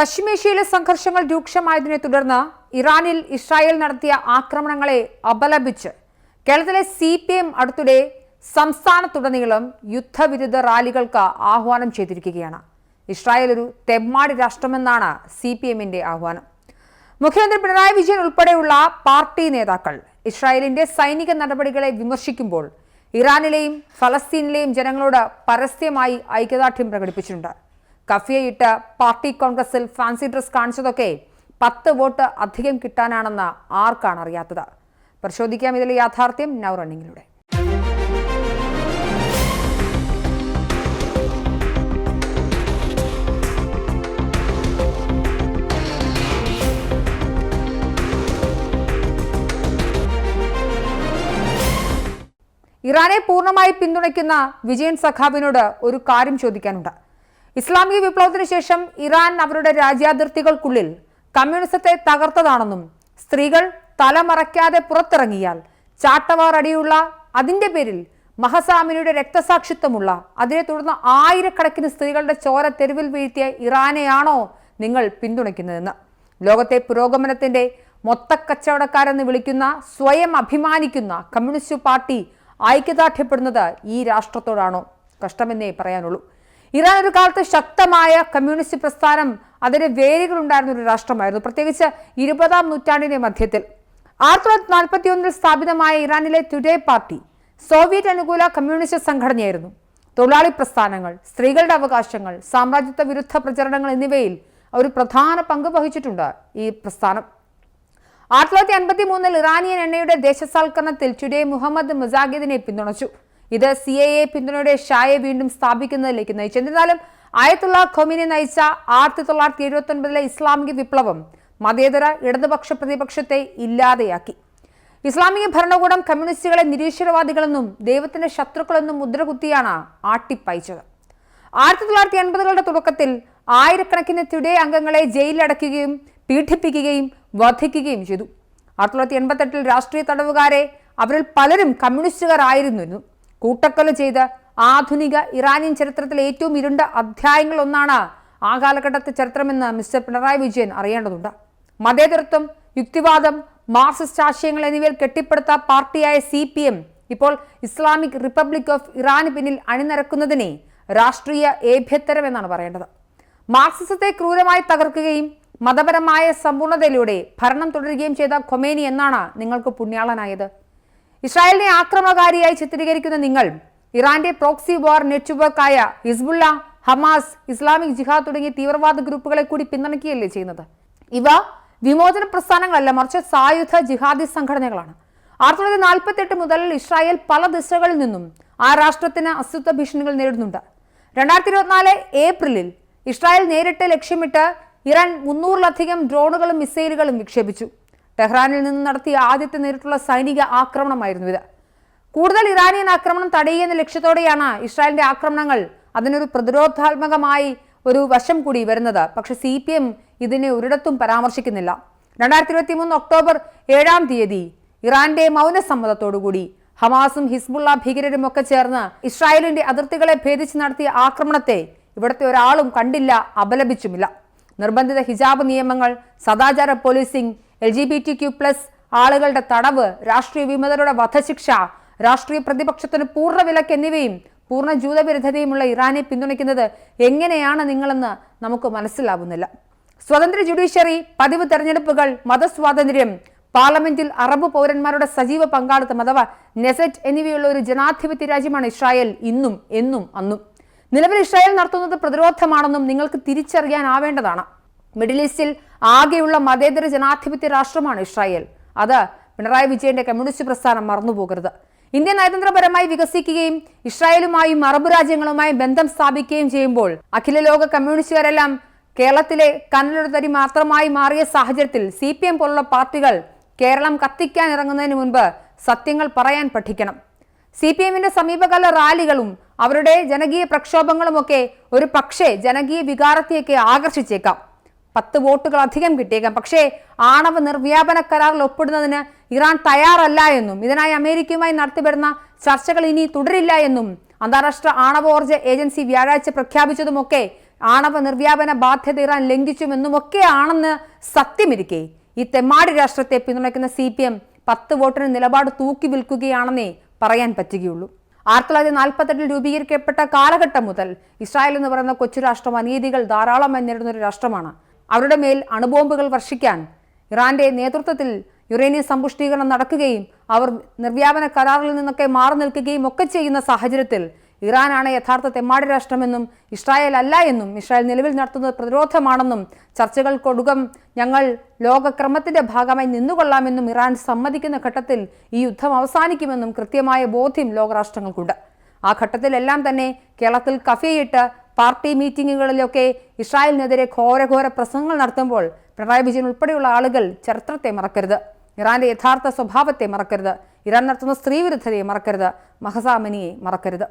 പശ്ചിമേഷ്യയിലെ സംഘർഷങ്ങൾ രൂക്ഷമായതിനെ തുടർന്ന് ഇറാനിൽ ഇസ്രായേൽ നടത്തിയ ആക്രമണങ്ങളെ അപലപിച്ച് കേരളത്തിലെ സി പി എം അടുത്തിടെ സംസ്ഥാനത്തുടനീളം യുദ്ധവിരുദ്ധ റാലികൾക്ക് ആഹ്വാനം ചെയ്തിരിക്കുകയാണ്. ഇസ്രായേൽ ഒരു തെമ്മാടി രാഷ്ട്രമെന്നാണ് സി പി എമ്മിന്റെ ആഹ്വാനം. മുഖ്യമന്ത്രി പിണറായി വിജയൻ ഉൾപ്പെടെയുള്ള പാർട്ടി നേതാക്കൾ ഇസ്രായേലിന്റെ സൈനിക നടപടികളെ വിമർശിക്കുമ്പോൾ ഇറാനിലെയും ഫലസ്തീനിലെയും ജനങ്ങളോട് പരസ്യമായി ഐക്യദാർഢ്യം പ്രകടിപ്പിച്ചിട്ടുണ്ട്. കഫിയയിട്ട് പാർട്ടി കോൺഗ്രസിൽ ഫാൻസി ഡ്രസ് കാണിച്ചതൊക്കെ പത്ത് വോട്ട് അധികം കിട്ടാനാണെന്ന് ആർക്കാണ് അറിയാത്തത്? പരിശോധിക്കാം ഇതിലെ യാഥാർത്ഥ്യം നൗ റണ്ണിങ്ങിലൂടെ ഇറാനെ പൂർണമായി പിന്തുണയ്ക്കുന്ന വിജയൻ സഖാബിനോട് ഒരു കാര്യം ചോദിക്കാനുണ്ട്. ഇസ്ലാമിക വിപ്ലവത്തിന് ശേഷം ഇറാൻ അവരുടെ രാജ്യാതിർത്തികൾക്കുള്ളിൽ കമ്മ്യൂണിസത്തെ തകർത്തതാണെന്നും സ്ത്രീകൾ തലമറയ്ക്കാതെ പുറത്തിറങ്ങിയാൽ ചാട്ടവാർ അടിയുള്ള അതിന്റെ പേരിൽ മഹസാമിനിയുടെ രക്തസാക്ഷിത്വമുള്ള അതിനെ തുടർന്ന് ആയിരക്കണക്കിന് സ്ത്രീകളുടെ ചോര തെരുവിൽ വീഴ്ത്തിയ ഇറാനെയാണോ നിങ്ങൾ പിന്തുണയ്ക്കുന്നതെന്ന്. ലോകത്തെ പുരോഗമനത്തിന്റെ മൊത്തക്കച്ചവടക്കാരെന്ന് വിളിക്കുന്ന സ്വയം അഭിമാനിക്കുന്ന കമ്മ്യൂണിസ്റ്റ് പാർട്ടി ഐക്യദാർഢ്യപ്പെടുന്നത് ഈ രാഷ്ട്രത്തോടാണോ? കഷ്ടമെന്നേ പറയാനുള്ളൂ. ഇറാൻ ഒരു കാലത്ത് ശക്തമായ കമ്മ്യൂണിസ്റ്റ് പ്രസ്ഥാനം അതിന് വേരുകൾ ഉണ്ടായിരുന്ന ഒരു രാഷ്ട്രമായിരുന്നു. പ്രത്യേകിച്ച് ഇരുപതാം നൂറ്റാണ്ടിന്റെ മധ്യത്തിൽ. ആയിരത്തി തൊള്ളായിരത്തി നാൽപ്പത്തി ഒന്നിൽ സ്ഥാപിതമായ ഇറാനിലെ ടുഡേ പാർട്ടി സോവിയറ്റ് അനുകൂല കമ്മ്യൂണിസ്റ്റ് സംഘടനയായിരുന്നു. തൊഴിലാളി പ്രസ്ഥാനങ്ങൾ സ്ത്രീകളുടെ അവകാശങ്ങൾ സാമ്രാജ്യത്വ വിരുദ്ധ പ്രചരണങ്ങൾ എന്നിവയിൽ ഒരു പ്രധാന പങ്ക് വഹിച്ചിട്ടുണ്ട് ഈ പ്രസ്ഥാനം. ആയിരത്തി തൊള്ളായിരത്തി അൻപത്തി മൂന്നിൽ ഇറാനിയൻ എണ്ണയുടെ ദേശസാൽക്കരണത്തിൽ ടുഡേ മുഹമ്മദ് മുസാഗിദിനെ പിന്തുണച്ചു. ഇത് സി എ എ പിന്തുണയുടെ ഷായെ വീണ്ടും സ്ഥാപിക്കുന്നതിലേക്ക് നയിച്ചു. എന്നിരുന്നാലും ആയത്തുള്ള ഖൊമിനെ നയിച്ച ആയിരത്തി തൊള്ളായിരത്തി എഴുപത്തി ഒൻപതിലെ ഇസ്ലാമിക വിപ്ലവം മതേതര ഇടതുപക്ഷ പ്രതിപക്ഷത്തെ ഇല്ലാതെയാക്കി. ഇസ്ലാമിക ഭരണകൂടം കമ്മ്യൂണിസ്റ്റുകളെ നിരീശ്വരവാദികളെന്നും ദൈവത്തിന്റെ ശത്രുക്കളെന്നും മുദ്രകുത്തിയാണ് ആട്ടിപ്പയച്ചത്. ആയിരത്തി തൊള്ളായിരത്തി എൺപതുകളുടെ തുടക്കത്തിൽ ആയിരക്കണക്കിന് തിടേ അംഗങ്ങളെ ജയിലിലടയ്ക്കുകയും പീഡിപ്പിക്കുകയും വധിക്കുകയും ചെയ്തു. ആയിരത്തി തൊള്ളായിരത്തി എൺപത്തെട്ടിൽ രാഷ്ട്രീയ തടവുകാരെ അവരിൽ പലരും കമ്മ്യൂണിസ്റ്റുകാരായിരുന്നു കൂട്ടക്കൊല ചെയ്ത് ആധുനിക ഇറാനിയൻ ചരിത്രത്തിലെ ഏറ്റവും ഇരുണ്ട അധ്യായങ്ങൾ ഒന്നാണ് ആ കാലഘട്ടത്തെ ചരിത്രമെന്ന് മിസ്റ്റർ പിണറായി വിജയൻ അറിയേണ്ടതുണ്ട്. മതേതരത്വം യുക്തിവാദം മാർക്സിസ്റ്റ് ആശയങ്ങൾ എന്നിവയിൽ കെട്ടിപ്പടുത്ത പാർട്ടിയായ സി പി എം ഇപ്പോൾ ഇസ്ലാമിക് റിപ്പബ്ലിക് ഓഫ് ഇറാന് പിന്നിൽ അണിനിരക്കുന്നതിനെ രാഷ്ട്രീയ ഏഭ്യത്തരം എന്നാണ് പറയേണ്ടത്. മാർക്സിസത്തെ ക്രൂരമായി തകർക്കുകയും മതപരമായ സമ്പൂർണതയിലൂടെ ഭരണം തുടരുകയും ചെയ്ത ഖൊമേനി എന്നാണ് നിങ്ങൾക്ക് പുണ്യാളനായത്. ഇസ്രായേലിനെ ആക്രമണകാരിയായി ചിത്രീകരിക്കുന്ന നിങ്ങൾ ഇറാന്റെ പ്രോക്സി വാർ നെറ്റ്വർക്കായ ഹിസ്ബുള്ള ഹമാസ് ഇസ്ലാമിക് ജിഹാദ് തുടങ്ങിയ തീവ്രവാദ ഗ്രൂപ്പുകളെ കൂടി പിന്തുണയ്ക്കുകയല്ലേ ചെയ്യുന്നത്? ഇവ വിമോചന പ്രസ്ഥാനങ്ങളല്ല മറിച്ച് സായുധ ജിഹാദി സംഘടനകളാണ്. ആയിരത്തി തൊള്ളായിരത്തി നാൽപ്പത്തി എട്ട് മുതൽ ഇസ്രായേൽ പല ദിശകളിൽ നിന്നും ആ രാഷ്ട്രത്തിന് അസ്തിത്വ ഭീഷണികൾ നേരിടുന്നുണ്ട്. രണ്ടായിരത്തി ഇരുപത്തിനാല് ഏപ്രിലിൽ ഇസ്രായേൽ നേരിട്ട് ലക്ഷ്യമിട്ട് ഇറാൻ മുന്നൂറിലധികം ഡ്രോണുകളും മിസൈലുകളും വിക്ഷേപിച്ചു. ടെഹ്റാനിൽ നിന്ന് നടത്തിയ ആദ്യത്തെ നേരിട്ടുള്ള സൈനിക ആക്രമണമായിരുന്നു ഇത്. കൂടുതൽ ഇറാനിയൻ ആക്രമണം തടയുന്ന ലക്ഷ്യത്തോടെയാണ് ഇസ്രായേലിന്റെ ആക്രമണങ്ങൾ അതിനൊരു പ്രതിരോധാത്മകമായി ഒരു വശം കൂടി വരുന്നത്. പക്ഷെ സി പി എം ഇതിനെ ഒരിടത്തും പരാമർശിക്കുന്നില്ല. രണ്ടായിരത്തി ഇരുപത്തി മൂന്ന് ഒക്ടോബർ ഏഴാം തീയതി ഇറാന്റെ മൗനസമ്മതത്തോടുകൂടി ഹമാസും ഹിസ്ബുള്ള ഭീകരരും ഒക്കെ ചേർന്ന് ഇസ്രായേലിന്റെ അതിർത്തികളെ ഭേദിച്ച് നടത്തിയ ആക്രമണത്തെ ഇവിടുത്തെ ഒരാളും കണ്ടില്ല അപലപിച്ചുമില്ല. നിർബന്ധിത ഹിജാബ് നിയമങ്ങൾ സദാചാര policing L G B T Q plus ആളുകളുടെ തടവ് രാഷ്ട്രീയ വിമതരുടെ വധശിക്ഷ രാഷ്ട്രീയ പ്രതിപക്ഷത്തിന് പൂർണ വിലക്ക് എന്നിവയും പൂർണ ജൂതവിരുദ്ധതയുമുള്ള ഇറാനെ പിന്തുണയ്ക്കുന്നത് എങ്ങനെയാണ് നിങ്ങളെന്ന് നമുക്ക് മനസ്സിലാവുന്നില്ല. സ്വതന്ത്ര ജുഡീഷ്യറി പതിവ് തെരഞ്ഞെടുപ്പുകൾ മതസ്വാതന്ത്ര്യം പാർലമെന്റിൽ അറബ് പൗരന്മാരുടെ സജീവ പങ്കാളിത്തം അഥവാ നെസറ്റ് എന്നിവയുള്ള ഒരു ജനാധിപത്യ രാജ്യമാണ് ഇസ്രായേൽ ഇന്നും എന്നും അന്നും. നിലവിൽ ഇസ്രായേൽ നടത്തുന്നത് പ്രതിരോധമാണെന്നും നിങ്ങൾക്ക് തിരിച്ചറിയാനാവേണ്ടതാണ്. മിഡിൽ ഈസ്റ്റിൽ ആകെയുള്ള മതേതര ജനാധിപത്യ രാഷ്ട്രമാണ് ഇസ്രായേൽ. അത് പിണറായി വിജയന്റെ കമ്മ്യൂണിസ്റ്റ് പ്രസ്ഥാനം മറന്നുപോകരുത്. ഇന്ത്യ നയതന്ത്രപരമായി വികസിക്കുകയും ഇസ്രായേലുമായും അറബ് രാജ്യങ്ങളുമായും ബന്ധം സ്ഥാപിക്കുകയും ചെയ്യുമ്പോൾ അഖില ലോക കമ്മ്യൂണിസ്റ്റുകാരെല്ലാം കേരളത്തിലെ കനലൊരു തരി മാത്രമായി മാറിയ സാഹചര്യത്തിൽ സി പി എം പോലുള്ള പാർട്ടികൾ കേരളം കത്തിക്കാൻ ഇറങ്ങുന്നതിന് മുൻപ് സത്യങ്ങൾ പറയാൻ പഠിക്കണം. സി പി എമ്മിന്റെ സമീപകാല റാലികളും അവരുടെ ജനകീയ പ്രക്ഷോഭങ്ങളുമൊക്കെ ഒരു പക്ഷേ ജനകീയ വികാരത്തെയൊക്കെ ആകർഷിച്ചേക്കാം. പത്ത് വോട്ടുകൾ അധികം കിട്ടിയേക്കാം. പക്ഷേ ആണവ നിർവ്യാപന കരാറിൽ ഒപ്പിടുന്നതിന് ഇറാൻ തയ്യാറല്ല എന്നും ഇതിനായി അമേരിക്കയുമായി നടത്തിവരുന്ന ചർച്ചകൾ ഇനി തുടരില്ല എന്നും അന്താരാഷ്ട്ര ആണവോർജ ഏജൻസി വ്യാഴാഴ്ച പ്രഖ്യാപിച്ചതുമൊക്കെ ആണവ നിർവ്യാപന ബാധ്യത ഇറാൻ ലംഘിച്ചുമെന്നുമൊക്കെയാണെന്ന് സത്യമിരിക്കെ. ഈ തെമ്മാടി രാഷ്ട്രത്തെ പിന്തുണയ്ക്കുന്ന സി പി എം പത്ത് വോട്ടിന് നിലപാട് തൂക്കി വിൽക്കുകയാണെന്നേ പറയാൻ പറ്റുകയുള്ളൂ. ആയിരത്തി തൊള്ളായിരത്തി നാൽപ്പത്തെട്ടിൽ രൂപീകരിക്കപ്പെട്ട കാലഘട്ടം മുതൽ ഇസ്രായേൽ എന്ന് പറയുന്ന കൊച്ചു രാഷ്ട്രം അനീതികൾ ധാരാളം നേരിടുന്ന ഒരു രാഷ്ട്രമാണ്. അവരുടെ മേൽ അണുബോംബുകൾ വർഷിക്കാൻ ഇറാന്റെ നേതൃത്വത്തിൽ യുറേനിയം സമ്പുഷ്ടീകരണം നടക്കുകയും അവർ നിർവ്യാപന കരാറിൽ നിന്നൊക്കെ മാറി നിൽക്കുകയും ഒക്കെ ചെയ്യുന്ന സാഹചര്യത്തിൽ ഇറാനാണ് യഥാർത്ഥ തെമ്മാടി രാഷ്ട്രമെന്നും ഇസ്രായേൽ അല്ല എന്നും ഇസ്രായേൽ നിലവിൽ നടത്തുന്നത് പ്രതിരോധമാണെന്നും ചർച്ചകൾക്കൊടുകം ഞങ്ങൾ ലോകക്രമത്തിന്റെ ഭാഗമായി നിന്നുകൊള്ളാമെന്നും ഇറാൻ സമ്മതിക്കുന്ന ഘട്ടത്തിൽ ഈ യുദ്ധം അവസാനിക്കുമെന്നും കൃത്യമായ ബോധ്യം ലോകരാഷ്ട്രങ്ങൾക്കുണ്ട്. ആ ഘട്ടത്തിലെല്ലാം തന്നെ കേരളത്തിൽ കഫേയിട്ട് പാർട്ടി മീറ്റിങ്ങുകളിലൊക്കെ ഇസ്രായേലിനെതിരെ ഘോരഘോര പ്രസംഗങ്ങൾ നടത്തുമ്പോൾ പിണറായി വിജയൻ ഉൾപ്പെടെയുള്ള ആളുകൾ ചരിത്രത്തെ മറക്കരുത്. ഇറാന്റെ യഥാർത്ഥ സ്വഭാവത്തെ മറക്കരുത്. ഇറാൻ നടത്തുന്ന സ്ത്രീവിരുദ്ധതയെ മറക്കരുത്. മഹസാമനിയെ മറക്കരുത്.